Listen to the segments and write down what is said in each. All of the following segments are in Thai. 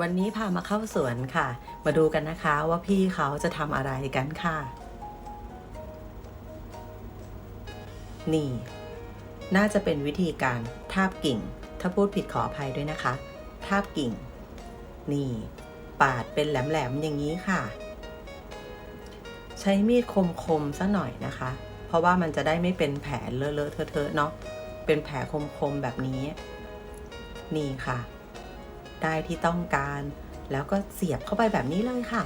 วันนี้พามาเข้าสวนค่ะ มาดูกันนะคะว่าพี่เขาจะทำอะไรกันค่ะ นี่ น่าจะเป็นวิธีการทาบกิ่ง ถ้าพูดผิดขออภัยด้วยนะคะ ทาบกิ่ง นี่ ปาดเป็นแหลมๆอย่างนี้ค่ะ ใช้มีดคมๆซะหน่อยนะคะ เพราะว่ามันจะได้ไม่เป็นแผลเลอะๆเทอะๆเนาะ เป็นแผลคมๆแบบนี้ นี่ค่ะ ได้ที่ต้องการ แล้วก็เสียบเข้าไปแบบนี้เลยค่ะ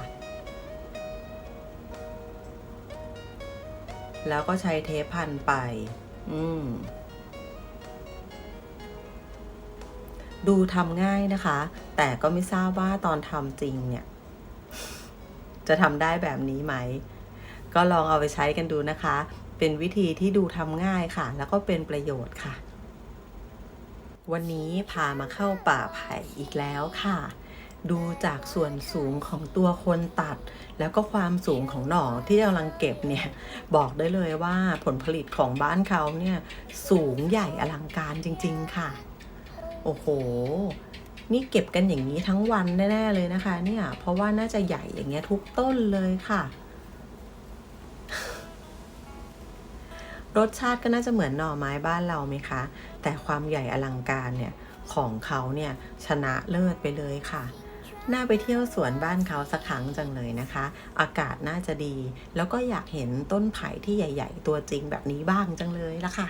แล้วก็ใช้เทปพันไป อืมดูทำง่ายนะคะ แต่ก็ไม่ทราบว่าตอนทำจริงเนี่ย จะทำได้แบบนี้ไหม ก็ลองเอาไปใช้กันดูนะคะ เป็นวิธีที่ดูทำง่ายค่ะ แล้วก็เป็นประโยชน์ค่ะ วันนี้พามาเข้าป่าไผ่อีกแล้วค่ะ ดูจากส่วนสูงของตัวคนตัด แล้วก็ความสูงของหน่อที่กำลังเก็บเนี่ย บอกได้เลยว่าผลผลิตของบ้านเขาเนี่ย สูงใหญ่อลังการจริง ๆ ค่ะ โอ้โห นี่เก็บกันอย่างนี้ทั้งวันแน่ ๆ เลยนะคะ เนี่ย เพราะว่าน่าจะใหญ่อย่างเงี้ยทุกต้นเลยค่ะ รสชาติก็น่าจะเหมือนหน่อไม้บ้านเราไหมคะ แต่ความใหญ่อลังการเนี่ยของเขาเนี่ยชนะเลิศไปเลยค่ะน่าไปเที่ยวสวนบ้านเขาสักครั้งจังเลยนะคะ อากาศน่าจะดี แล้วก็อยากเห็นต้นไผ่ที่ใหญ่ ๆ ตัวจริงแบบนี้บ้างจังเลยละค่ะ